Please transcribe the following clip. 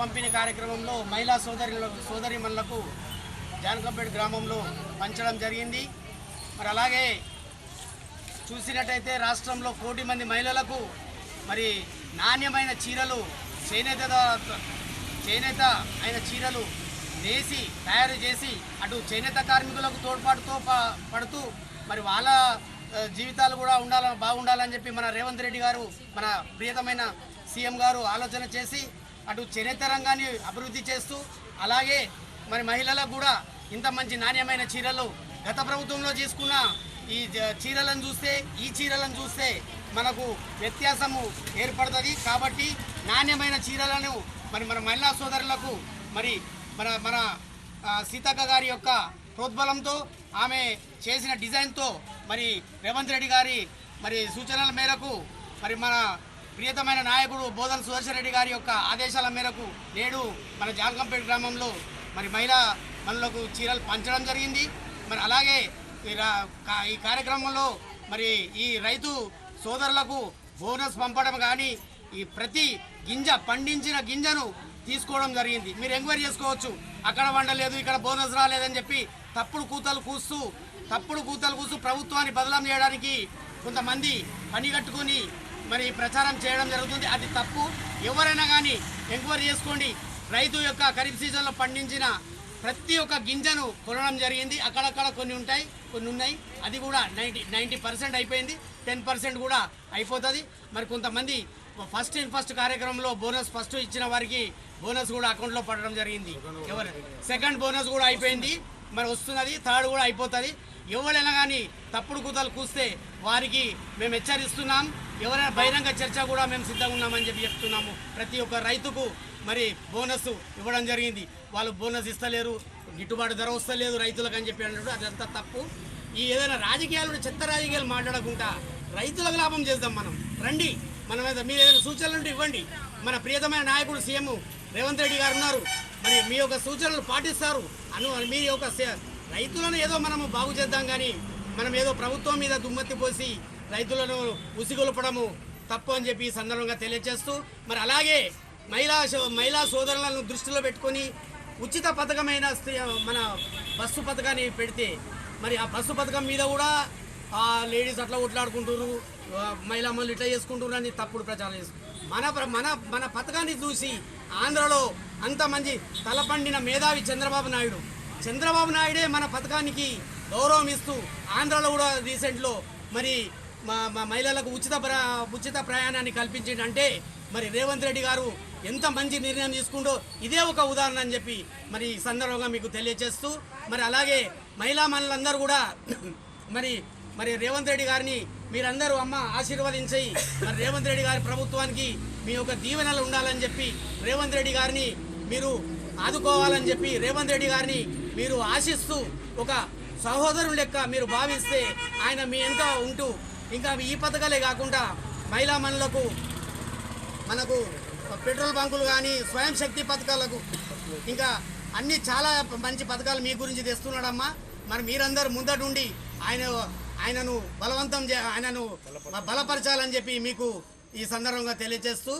పంపిణీ కార్యక్రమంలో మహిళా సోదరి సోదరిమణులకు జానకంపేట గ్రామంలో పంచడం జరిగింది. మరి అలాగే చూసినట్టయితే రాష్ట్రంలో కోటి మంది మహిళలకు మరి నాణ్యమైన చీరలు చేనేత చేనేత అయిన చీరలు నేసి తయారు చేసి అటు చేనేత కార్మికులకు తోడ్పాటుతో పడుతూ మరి వాళ్ళ జీవితాలు కూడా ఉండాలని బాగుండాలని చెప్పి మన రేవంత్ రెడ్డి గారు మన ప్రియతమైన సీఎం గారు ఆలోచన చేసి అటు చేనేత రంగాన్ని అభివృద్ధి చేస్తూ అలాగే మరి మహిళలకు కూడా ఇంత మంచి నాణ్యమైన చీరలు గత ప్రభుత్వంలో తీసుకున్న ఈ చీరలను చూస్తే ఈ చీరలను చూస్తే మనకు వ్యత్యాసము ఏర్పడుతుంది. కాబట్టి నాణ్యమైన చీరలను మరి మన మహిళా సోదరులకు మరి మన మన సీతక్క గారి యొక్క ప్రోద్బలంతో ఆమె చేసిన డిజైన్తో మరి రేవంత్ రెడ్డి గారి మరి సూచనల మేరకు మరి మన ప్రియతమైన నాయకుడు బోధన సుదర్శన్ రెడ్డి గారి యొక్క ఆదేశాల మేరకు నేడు మన జాలకంపేట గ్రామంలో మరి మహిళా మనలకు చీరలు పంచడం జరిగింది. మరి అలాగే ఈ రా- కా- ఈ కార్యక్రమంలో మరి ఈ రైతు సోదరులకు బోనస్ పంపడం కానీ ఈ ప్రతి గింజ పండించిన గింజను తీసుకోవడం జరిగింది. మీరు ఎంక్వైరీ చేసుకోవచ్చు. అక్కడ వండలేదు ఇక్కడ బోనస్ రాలేదని చెప్పి తప్పుడు కూతలు కూస్తూ తప్పుడు కూతలు కూస్తూ ప్రభుత్వాన్ని బదలం చేయడానికి కొంతమంది పని కట్టుకొని మరి ప్రచారం చేయడం జరుగుతుంది. అది తప్పు. ఎవరైనా కానీ ఎంక్వైరీ చేసుకోండి. రైతు యొక్క ఖరీఫ్ సీజన్లో పండించిన ప్రతి ఒక్క గింజను కొనడం జరిగింది. అక్కడక్కడ కొన్ని ఉంటాయి కొన్ని ఉన్నాయి. అది కూడా నైంటీ నైంటీ పర్సెంట్ అయిపోయింది. టెన్ పర్సెంట్ కూడా అయిపోతుంది. మరి కొంతమంది ఫస్ట్ ఇన్ ఫస్ట్ కార్యక్రమంలో బోనస్ ఫస్ట్ ఇచ్చిన వారికి బోనస్ కూడా అకౌంట్లో పడడం జరిగింది. ఎవరు? సెకండ్ బోనస్ కూడా అయిపోయింది. మరి వస్తున్నది థర్డ్ కూడా అయిపోతుంది. ఎవరైనా కానీ తప్పుడు కూతలు కూస్తే వారికి మేము హెచ్చరిస్తున్నాం. ఎవరైనా బహిరంగ చర్చ కూడా మేము సిద్ధంగా ఉన్నామని చెప్పి చెప్తున్నాము. ప్రతి ఒక్క రైతుకు మరి బోనస్ ఇవ్వడం జరిగింది. వాళ్ళు బోనస్ ఇస్తలేరు గిట్టుబాటు ధర వస్తలేదు రైతులకు అని చెప్పి అన్నట్టు అదంతా తప్పు. ఈ ఏదైనా రాజకీయాలు చెత్త రాజకీయాలు మాట్లాడకుండా రైతులకు లాభం చేద్దాం మనం. రండి మనం ఏదో మీరు ఏదైనా సూచనలు ఉంటే ఇవ్వండి. మన ప్రియతమైన నాయకుడు సీఎం రేవంత్ రెడ్డి గారు ఉన్నారు. మరి మీ యొక్క సూచనలు పాటిస్తారు. అను మీ యొక్క రైతులను ఏదో మనము బాగు చేద్దాం కానీ మనం ఏదో ప్రభుత్వం మీద దుమ్మత్తి పోసి రైతులను ఉసిగొల్పడము తప్పు అని చెప్పి సందర్భంగా తెలియజేస్తూ మరి అలాగే మహిళా మహిళా సోదరులను దృష్టిలో పెట్టుకొని ఉచిత పథకమైన మన బస్సు పథకాన్ని పెడితే మరి ఆ బస్సు పథకం మీద కూడా ఆ లేడీస్ అట్లా కొట్లాడుకుంటారు మహిళా మళ్ళీ ఇట్లా చేసుకుంటున్నారు అని తప్పుడు ప్రచారం చేస్తారు మన ప్ర- మన మన పథకాన్ని చూసి ఆంధ్రలో అంతమంది తలపండిన మేధావి చంద్రబాబు నాయుడు చంద్రబాబు నాయుడే మన పథకానికి గౌరవం ఇస్తూ ఆంధ్రాలో కూడా రీసెంట్లో మరి మా మా మహిళలకు ఉచిత ప్ర ఉచిత ప్రయాణాన్ని కల్పించిందంటే మరి రేవంత్ రెడ్డి గారు ఎంత మంచి నిర్ణయం తీసుకుంటో ఇదే ఒక ఉదాహరణ అని చెప్పి మరి ఈ సందర్భంగా మీకు తెలియజేస్తూ మరి అలాగే మహిళా మనులందరూ కూడా మరి మరి రేవంత్ రెడ్డి గారిని మీరందరూ అమ్మ ఆశీర్వదించి మరి రేవంత్ రెడ్డి గారి ప్రభుత్వానికి మీ యొక్క దీవెనలు ఉండాలని చెప్పి రేవంత్ రెడ్డి గారిని మీరు ఆదుకోవాలని చెప్పి రేవంత్ రెడ్డి గారిని మీరు ఆశిస్తూ ఒక సహోదరుని లెక్క మీరు భావిస్తే ఆయన మీ వెనుక ఉంటూ ఇంకా ఈ పథకాలే కాకుండా మహిళా మనులకు మనకు పెట్రోల్ బంకులు కానీ స్వయం శక్తి పథకాలకు ఇంకా అన్ని చాలా మంచి పథకాలు మీ గురించి తెస్తున్నాడమ్మా. మరి మీరందరూ ముందటుండి ఆయన ఆయనను బలవంతం చే ఆయనను బలపరచాలని చెప్పి మీకు ఈ సందర్భంగా తెలియజేస్తూ